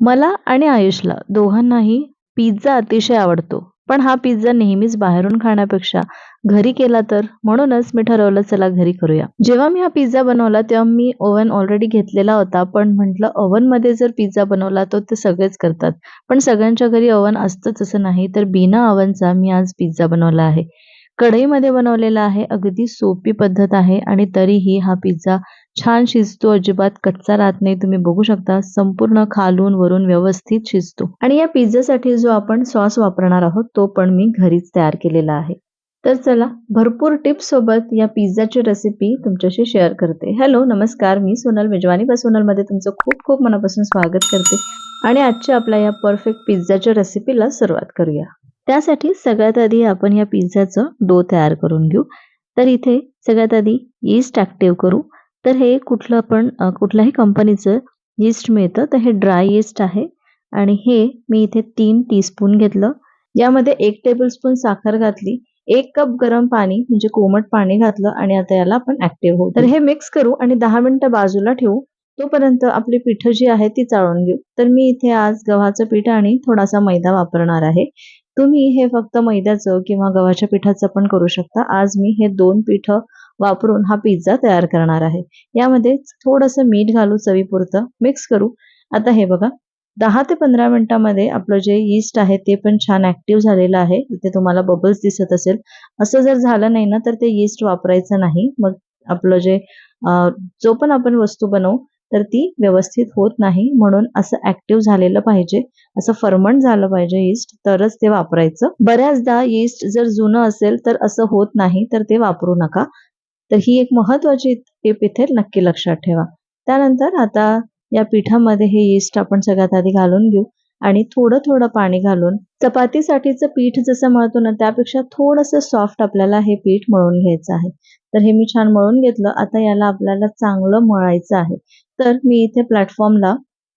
मला आणि आयुषला दोघांनाही पिझ्झा अतिशय आवडतो. पण हा पिझ्झा नेहमीच बाहेरून खाण्यापेक्षा घरी केला तर? म्हणूनच मी ठरवलं चला घरी करूया. जेव्हा मी हा पिझ्झा बनवला तेव्हा मी ओव्हन ऑलरेडी घेतलेला होता. पण म्हटलं ओव्हनमध्ये जर पिझ्झा बनवला तर ते सगळेच करतात. पण सगळ्यांच्या घरी ओव्हन असतंच असं नाही. तर बिना ओव्हनचा मी आज पिझ्झा बनवला आहे. कढईमध्ये बनवलेला आहे. अगदी सोपी पद्धत आहे आणि तरीही हा पिझ्झा छान शिजतो. अजिबात कच्चा राहत नाही. तुम्ही बघू शकता संपूर्ण खालून वरून व्यवस्थित शिजतो. आणि या पिझ्झासाठी जो आपण सॉस वापरणार आहोत तो पण मी घरीच तयार केलेला आहे. तर चला भरपूर टिप्स सोबत या पिझ्झाची रेसिपी तुमच्याशी शेअर करते. हॅलो नमस्कार. मी सोनल मेजवानी. बा मध्ये तुमचं खूप खूप मनापासून स्वागत करते. आणि आजच्या आपल्या या परफेक्ट पिझ्झाच्या रेसिपीला सुरुवात करूया. त्यासाठी सगळ्यात आधी आपण या पिझ्झाचं डो तयार करून घेऊ. तर इथे सगळ्यात आधी यीस्ट ॲक्टिव्ह करू. तर हे कुठलं पण कुठल्याही कंपनीचं यीस्ट मिळतं तर हे ड्राय यीस्ट आहे. आणि हे मी इथे तीन टीस्पून घेतलं. यामध्ये एक टेबलस्पून साखर घातली एक कप गरम पाणी म्हणजे कोमट पाणी घातलं आणि आता याला आपण ऍक्टिव्ह होऊ तर हे मिक्स करू आणि दहा मिनिटं बाजूला ठेवू. तोपर्यंत आपली पीठ जी आहे ती चाळून घेऊ. तर मी इथे आज गव्हाचं पीठ आणि थोडासा मैदा वापरणार आहे. तुम्ही हे फक्त मैद्याचं किंवा गव्हाच्या पिठाचं पण करू शकता. आज मी हे दोन पीठ वापरून हा पिझ्झा तयार करणार आहे. यामध्ये थोडंसं मीठ घालू चवीपुरतं. मिक्स करू. आता हे बघा. दहा ते पंधरा मिनिटांमध्ये आपलं जे यीस्ट आहे ते पण छान ऍक्टिव्ह झालेलं आहे. इथे तुम्हाला बबल्स दिसत असेल. असं जर झालं नाही ना तर ते यीस्ट वापरायचं नाही. मग आपलं जे जो पण आपण वस्तू बनवू तर ती व्यवस्थित होत नाही म्हणून असं ऍक्टिव्ह झालेलं पाहिजे. असं फर्मंट झालं पाहिजे यीस्ट तरच ते वापरायचं. बऱ्याचदा यीस्ट जर जुनं असेल तर असं होत नाही तर ते वापरू नका. तर ही एक महत्वाची टिप इथे नक्की लक्षात ठेवा. त्यानंतर आता या पिठामध्ये हे यीस्ट आपण सगळ्यात आधी घालून घेऊ. आणि थोडं थोडं पाणी घालून चपातीसाठीचं पीठ जसं मळतो ना त्यापेक्षा थोडंसं सॉफ्ट आपल्याला हे पीठ मळून घ्यायचं आहे. तर हे मी छान मळून घेतलं. आता याला आपल्याला चांगलं मळायचं आहे. तर मी इथे प्लॅटफॉर्मला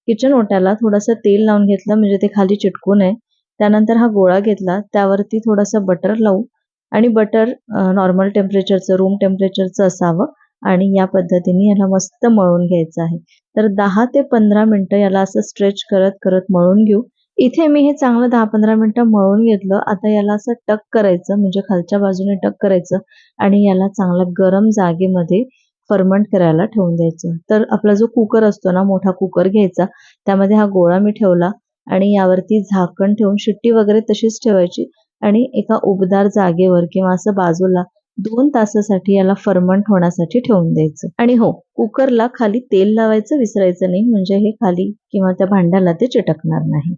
किचन ओट्याला थोडंसं तेल लावून घेतलं म्हणजे ते खाली चिटकू नये त्यानंतर हा गोळा घेतला. त्यावरती थोडंसं बटर लावू आणि बटर नॉर्मल टेम्परेचरचं रूम टेम्परेचरचं असावं. आणि या पद्धतीने याला मस्त मळून घ्यायचं आहे. तर दहा ते पंधरा मिनटं याला असं स्ट्रेच करत करत मळून घेऊ. इथे मी हे चांगलं दहा पंधरा मिनटं मळून घेतलं. आता याला असं टक करायचं म्हणजे खालच्या बाजूने टक करायचं आणि याला चांगलं गरम जागेमध्ये फर्मंट करायला ठेवून द्यायचं. तर आपला जो कुकर असतो ना मोठा कुकर घ्यायचा त्यामध्ये हा गोळा मी ठेवला आणि यावरती झाकण ठेवून शिट्टी वगैरे तशीच ठेवायची आणि एका उबदार जागेवर किंवा असं बाजूला दोन तासासाठी याला फर्मंट होण्यासाठी ठेवून द्यायचं. आणि हो कुकरला खाली तेल लावायचं विसरायचं नाही. म्हणजे हे खाली किंवा त्या भांड्याला ते चिटकणार नाही.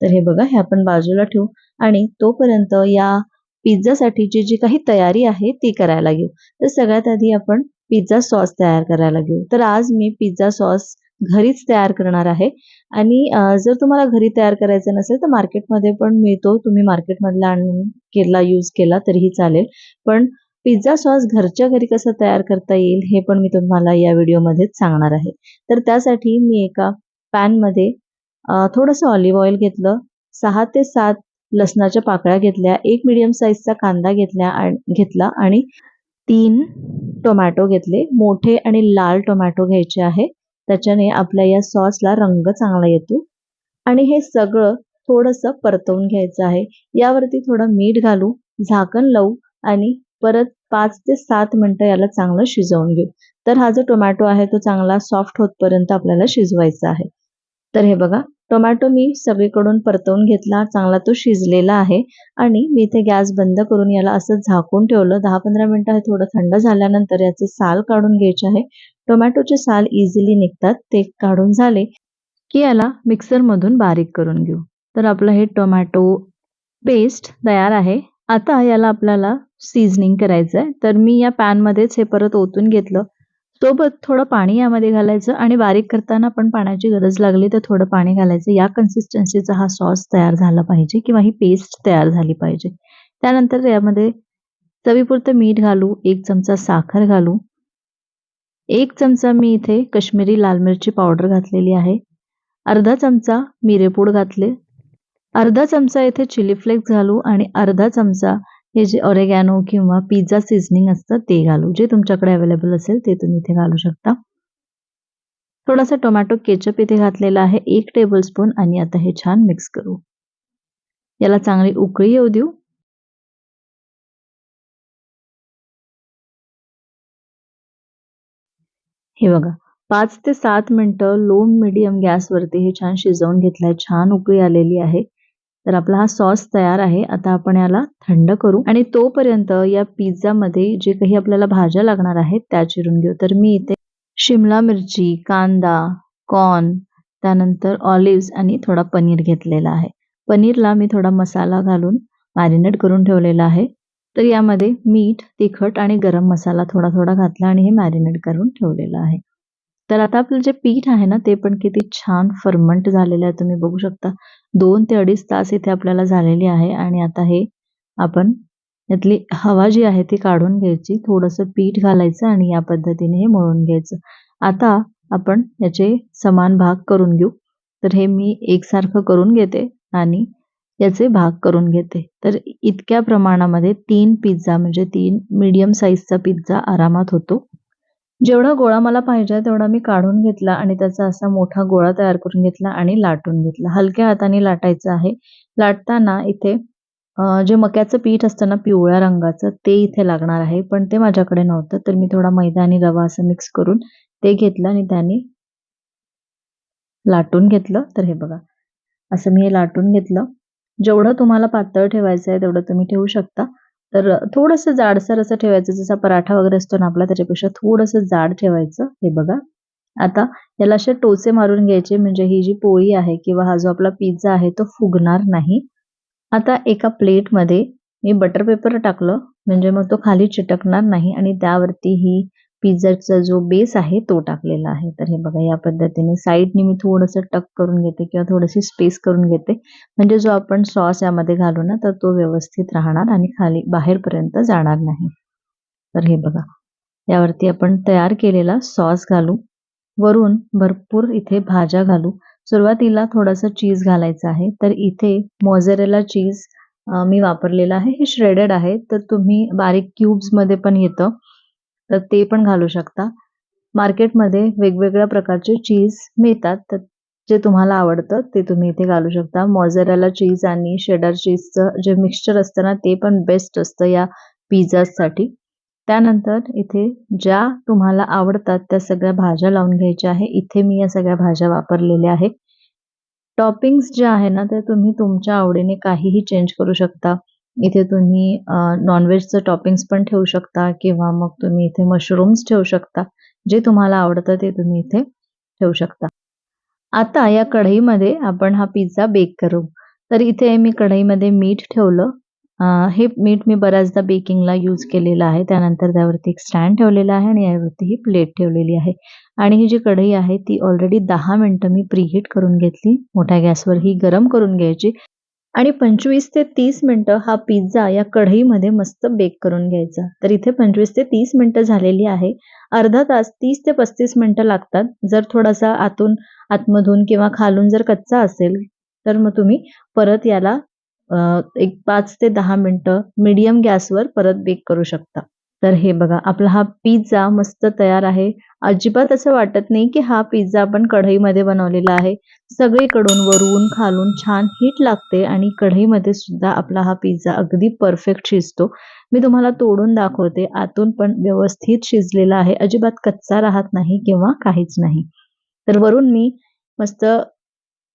तर हे बघा हे आपण बाजूला ठेवू. आणि तोपर्यंत या पिझ्झासाठीची जी काही तयारी आहे ती करायला घेऊ. तर सगळ्यात आधी आपण पिझ्झा सॉस तयार करायला घेऊ. तर आज मी पिझ्झा सॉस घरीच तयार करणार आहे. आणि जर तुम्हाला घरी तयार करायचं नसेल तर मार्केटमध्ये पण मिळतो. तुम्ही मार्केटमधला आणून केला यूज केला तरीही चालेल. पण पिझ्झा सॉस घरच्या घरी कसं तयार करता येईल हे पण मी तुम्हाला या व्हिडिओमध्येच सांगणार आहे. तर त्यासाठी मी एका पॅनमध्ये थोडंसं ऑलिव्ह ऑइल घेतलं सहा ते सात लसणाच्या पाकळ्या घेतल्या एक मिडियम साईजचा कांदा घेतल्या घेतला आणि तीन टोमॅटो घेतले. मोठे आणि लाल टोमॅटो घ्यायचे आहे. त्याच्याने आपल्या या सॉसला रंग चांगला येतो. आणि हे सगळं थोडंसं परतवून घ्यायचं आहे. यावरती थोडं मीठ घालू झाकण लावू आणि परत पाच ते सात मिनटं याला चांगलं शिजवून घेऊ. तर हा जो टोमॅटो आहे तो चांगला सॉफ्ट होतपर्यंत आपल्याला शिजवायचा आहे. तर हे बघा टोमॅटो मी सगळीकडून परतवून घेतला चांगला तो शिजलेला आहे. आणि मी इथे गॅस बंद करून याला असं झाकून ठेवलं. दहा पंधरा मिनटं हे थोडं थंड झाल्यानंतर याचे साल काढून घ्यायचे आहे. टोमॅटोचे साल इझिली निघतात ते काढून झाले की याला मिक्सरमधून बारीक करून घेऊ. तर आपलं हे टोमॅटो पेस्ट तयार आहे. आता याला आपल्याला सीझनिंग करायचं आहे तर मी या पॅनमध्येच हे परत ओतून घेतलं. सोबत थोडं पाणी यामध्ये घालायचं आणि बारीक करताना पण पाण्याची गरज लागली तर थोडं पाणी घालायचं. या कन्सिस्टन्सीचा हा सॉस तयार झाला पाहिजे किंवा ही पेस्ट तयार झाली पाहिजे. त्यानंतर यामध्ये चवीपुरतं मीठ घालू एक चमचा साखर घालू. एक चमचा मी इथे कश्मीरी लाल मिरची पावडर घातलेली आहे. अर्धा चमचा मिरेपूड घातले. अर्धा चमचा इथे चिली फ्लेक्स घालू आणि अर्धा चमचा हे जे ऑरेगॅनो किंवा पिझ्झा सिझनिंग असतं ते घालू. जे तुमच्याकडे अवेलेबल असेल ते तुम्ही इथे घालू शकता. थोडासा टोमॅटो केचप इथे घातलेला आहे. एक टेबल स्पून आणि आता हे छान मिक्स करू. याला चांगली उकळी येऊ देऊ. हे बघा पाच ते सात मिनटं लो मिडियम गॅसवरती हे छान शिजवून घेतलंय छान उकळी आलेली आहे. तर आपला हा सॉस तयार आहे. आता आपण याला थंड करू आणि तोपर्यंत या पिझ्झामध्ये जे काही आपल्याला भाज्या लागणार आहेत त्या चिरून घेऊ. तर मी इथे शिमला मिरची कांदा कॉर्न त्यानंतर ऑलिव्स आणि थोडा पनीर घेतलेला आहे. पनीरला मी थोडा मसाला घालून मॅरिनेट करून ठेवलेला आहे. तर यामध्ये मीठ तिखट आणि गरम मसाला थोडा थोडा घातला आणि हे मॅरिनेट करून ठेवलेलं आहे. तर आता आपलं जे पीठ आहे ना ते पण किती छान फर्मंट झालेलं आहे. तुम्ही बघू शकता दोन ते अडीच तास इथे आपल्याला झालेली आहे आणि आता हे आपण यातली हवा जी आहे ती काढून घ्यायची थोडंसं पीठ घालायचं आणि या पद्धतीने हे मळून घ्यायचं. आता आपण याचे समान भाग करून घेऊ. तर हे मी एकसारखं करून घेते आणि याचे भाग करून घेते. तर इतक्या प्रमाणामध्ये तीन पिझ्झा म्हणजे तीन मीडियम साईजचा पिझ्झा आरामात होतो. जेवढा गोळा मला पाहिजे तेवढा मी काढून घेतला आणि त्याचा असा मोठा गोळा तयार करून घेतला आणि लाटून घेतला. हलक्या हाताने लाटायचं आहे. लाटताना इथे जे मक्याचं पीठ असतं ना पिवळ्या रंगाचं ते इथे लागणार आहे. पण ते माझ्याकडे नव्हतं. तर मी थोडा मैदा आणि रवा असं मिक्स करून ते घेतलं आणि त्याने लाटून घेतलं. तर हे बघा. असं मी हे लाटून घेतलं. जेवढं तुम्हाला पातळ ठेवायचं आहे तेवढं तुम्ही ठेवू शकता. तर थोडंसं जाडसर असं ठेवायचं जसा पराठा वगैरे असतो ना आपला त्याच्यापेक्षा थोडंसं जाड ठेवायचं हे बघा. आता याला असे टोचे मारून घ्यायचे म्हणजे ही जी पोळी आहे किंवा हा जो आपला पिझ्झा आहे तो फुगणार नाही. आता एका प्लेटमध्ये मी बटर पेपर टाकलं म्हणजे मग तो खाली चिटकणार नाही आणि त्यावरती ही पिझ्झाचा जो बेस आहे तो टाकलेला आहे. तर हे बघा या पद्धतीने साईडने मी थोडंसं टक करून घेते किंवा थोडीशी स्पेस करून घेते. म्हणजे जो आपण सॉस यामध्ये घालू ना तर तो व्यवस्थित राहणार आणि खाली बाहेरपर्यंत जाणार नाही. तर हे बघा यावरती आपण तयार केलेला सॉस घालू. वरून भरपूर इथे भाज्या घालू. सुरुवातीला थोडासा चीज घालायचा आहे. तर इथे मोझरेला चीज मी वापरलेला आहे. हे श्रेडेड आहे. तर तुम्ही बारीक क्यूब्समध्ये पण येतं. तर ते पण घालू शकता. मार्केटमध्ये वेगवेगळ्या प्रकारचे चीज मिळतात. तर जे तुम्हाला आवडतं ते तुम्ही इथे घालू शकता. मॉझरेला चीज आणि शेडर चीजचं जे मिक्सचर असतं ना ते पण बेस्ट असतं या पिझ्झासाठी त्यानंतर इथे ज्या तुम्हाला आवडतात त्या सगळ्या भाज्या लावून घ्यायच्या आहे. इथे मी या सगळ्या भाज्या वापरलेल्या आहेत. टॉपिंग्स जे आहे ना ते तुम्ही तुमच्या आवडीने काहीही चेंज करू शकता. इथे तुम्ही नॉनव्हेजचं टॉपिंग्स पण ठेवू शकता किंवा मग तुम्ही इथे मशरूम्स ठेवू शकता. जे तुम्हाला आवडतं ते तुम्ही इथे ठेवू शकता. आता या कढईमध्ये आपण हा पिझ्झा बेक करू. तर इथे मी कढईमध्ये मीठ ठेवलं. हे मीठ मी बऱ्याचदा बेकिंगला यूज केलेलं आहे. त्यानंतर त्यावरती एक स्टँड ठेवलेला आहे आणि यावरती ही प्लेट ठेवलेली आहे. आणि ही जी कढई आहे ती ऑलरेडी दहा मिनटं मी प्रीहीट करून घेतली. मोठ्या गॅसवर ही गरम करून घ्यायची. आणि पंचवीस ते तीस मिनटं हा पिझ्झा या कढईमध्ये मस्त बेक करून घ्यायचा. तर इथे पंचवीस ते तीस मिनटं झालेली आहे. अर्धा तास तीस ते पस्तीस मिनटं लागतात. जर थोडासा आतून आतमधून किंवा खालून जर कच्चा असेल तर मग तुम्ही परत याला एक पाच ते दहा मिनटं मीडियम गॅसवर परत बेक करू शकता. तर हे बघा आपला हा पिझ्झा मस्त तयार आहे. अजिबात असं वाटत नाही की हा पिझ्झा आपण कढईमध्ये बनवलेला आहे. सगळीकडून वरून खालून छान हीट लागते आणि कढईमध्ये सुद्धा आपला हा पिझ्झा अगदी परफेक्ट शिजतो. मी तुम्हाला तोडून दाखवते आतून पण व्यवस्थित शिजलेला आहे. अजिबात कच्चा राहत नाही किंवा काहीच नाही. तर वरून मी मस्त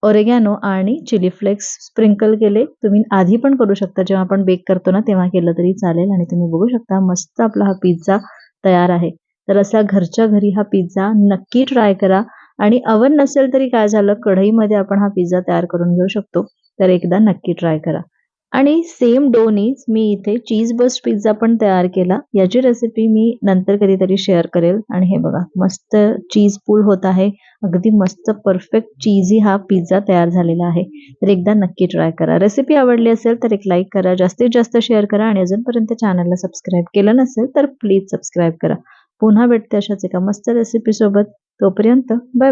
ओरेगॅनो आणि चिली फ्लेक्स स्प्रिंकल केले. तुम्ही आधी पण करू शकता. जेव्हा आपण बेक करतो ना तेव्हा केलं तरी चालेल आणि तुम्ही बघू शकता मस्त आपला हा पिझ्झा तयार आहे. तर असा घरच्या घरी हा पिझ्झा नक्की ट्राय करा. आणि अवन नसेल तरी काय झालं कढईमध्ये आपण हा पिझ्झा तयार करून घेऊ शकतो. तर एकदा नक्की ट्राय करा. आणि सेम डोनीच मी इथे चीज बस्ट पिझ्झा पण तयार केला. याची रेसिपी मी नंतर कधीतरी शेअर करेल. आणि हे बघा मस्त चीज पूल होत आहे. अगदी मस्त परफेक्ट चीजी हा पिझ्झा तयार झालेला आहे. तर एकदा नक्की ट्राय करा. रेसिपी आवडली असेल तर एक लाईक करा. जास्तीत जास्त शेअर करा. आणि अजूनपर्यंत चॅनलला सबस्क्राईब केलं नसेल तर प्लीज सबस्क्राईब करा. पुन्हा भेटते अशाच एका मस्त रेसिपी सोबत. तोपर्यंत बाय बाय